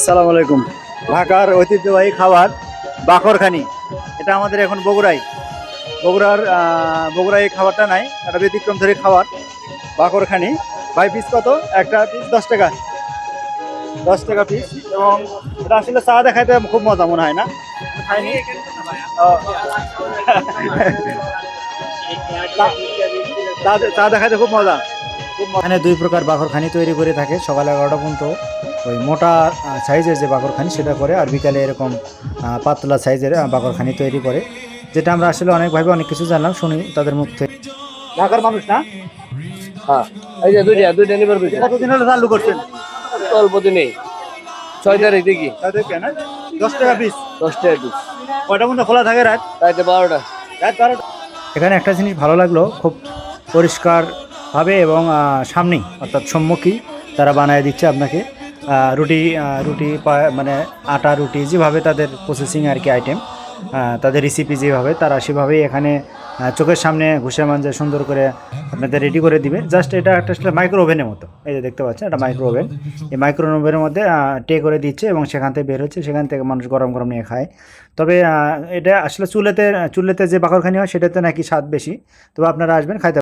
আসসালামু আলাইকুম। ঢাকার ঐতিহ্যবাহী খাবার বাকরখানি এটা আমাদের এখন বগুড়ায়। বগুড়ার বগুড়ায় এই খাবারটা নাই একটা ব্যতিক্রম ধরে খাবার বাকরখানি ভাই পিস কত? একটা পিস দশ টাকা। দশ টাকা পিস এবং এটা আসলে চা দেখাইতে খুব মজা মনে হয় না? খাইনি? চা দেখাইতে খুব মজা। এখানে দুই প্রকার বাকরখানি তৈরি করে থাকে। সকাল এগারোটা পর্যন্ত ওই মোটা সাইজের যে বাকরখানি সেটা করে আর বিকালে এরকম পাতলা সাইজের বাকরখানি তৈরি করে। যেটা আমরা আসলে অনেকভাবে অনেক কিছু জানলাম শুনি তাদের মুখ থেকে। ঢাকার মানুষ না? হ্যাঁ। এই যে দুইটা দুইটা নিবার দুইটা। কতদিন হলো চালু করছেন? অল্প দিনেই। ছয় তারিখ দেখি। কেন দশ টাকা পিস দশ টাকা পিস কয়টা পর্যন্ত খোলা থাকে রাত? রাতে বারোটা। রাত বারোটা। এখানে একটা জিনিস ভালো লাগল খুব পরিষ্কারভাবে এবং সামনেই, অর্থাৎ সম্মুখী তারা বানায় দিচ্ছে আপনাকে রুটি রুটি মানে আটা, রুটি যেভাবে তাদের প্রসেসিং আর কি আইটেম তাদের রেসিপি যেভাবে, তারা সেভাবেই এখানে চোখের সামনে ঘুষে মাঞ্জে সুন্দর করে আপনাদের রেডি করে দিবে। জাস্ট এটা একটা আসলে মাইক্রো ওভেনের মতো। এই যে দেখতে পাচ্ছেন, এটা মাইক্রো ওভেন এই মাইক্রো ওভেনের মধ্যে টে করে দিচ্ছে এবং সেখান থেকে বের হচ্ছে, সেখান থেকে মানুষ গরম গরম নিয়ে খায়। তবে এটা আসলে চুলেতে চুলেতে যে বাকরখানি হয়, সেটাতে নাকি স্বাদ বেশি। তবে আপনারা আসবেন, খাইতে